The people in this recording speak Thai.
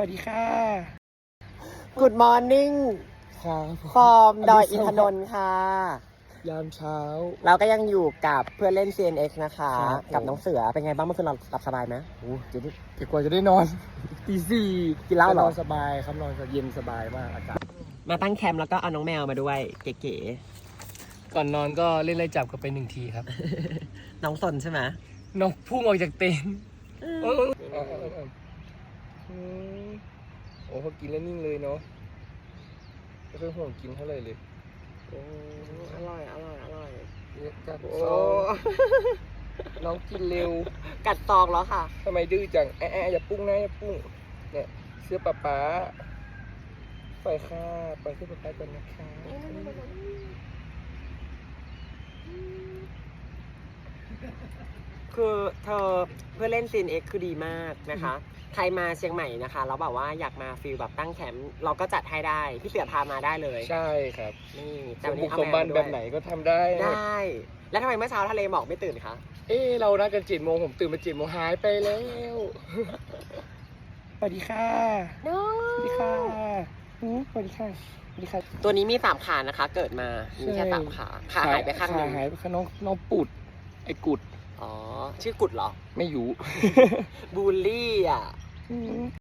วัสดีค่ะ Good morning ครับฟอร์มดอยอินทนนท์ค่ะ ยามเช้า เราก็ยังอยู่กับเพื่อนเล่น CNX นะคะ ครับกับผมน้องเสือ เป็นไงบ้างเมื่อคืนเราหลับสบายไหม โอ้จะได้แต่กว่าจะได้นอน ตีสี่กินเหล้าเหรอ นอนสบายครับนอนเย็นสบายมากอากาศ มาตั้งแคมป์แล้วก็เอาน้องแมวมาด้วย เก๋ก่อนนอนก็เล่นไล่จับกันไปหนึ่งทีครับ ๆ น้องสนใช่ไหมน้องพุ่งออกจากเต็นท์เอออืม โอ้เขากินแล้วนิ่งเลยเนาะไม่ค่อยห่วงกินเท่าไหร่เลย โอ้อร่อยอร่อยอร่อยเนี่ยกัดโอ้ซองน้องกินเร็ว กัดซองแล้วค่ะทำไมดื้อจังแอะแอะอย่าปุ้งนะอย่าปุ้ง เนี่ย เสื้อป๊าป๊าปล่อยค่ะปล่อยเสื้อป๊าป๊าก่อนนะคะ คือเธอเพื่อนเล่น CNX คือดีมากนะคะ ใครมาเชียงใหม่นะคะแล้วแบบว่าอยากมาฟิลแบบตั้งแคมป์เราก็จัดให้ได้พี่เสือพามาได้เลยใช่ครับนี่แต่สมวันบุนี้กเอาสมแมบัวนมาด้แบวยบไหนก็ทำได้ ได้ แล้วทำไมเมื่อเช้าทะเลหมอกไม่ตื่นคะเอ้เรานัดกันเจ็ดโมงผมตื่นมาเจ็ดโมงหายไปแล้ว สวัสดีค่ะน้อสวัสดีค่ะอืมสวัสดีค่ะ สวัสดีค่ะตัวนี้มีสามขานะคะ เกิดมามีแค่ใช่สามขาขาหายไปข้างหนึ่งขาหายไปข้างน้องน้องปุด ไอ้กุด อ๋อ ชื่อกุดเหรอ ไม่อยู่ บูลลี่อะอืม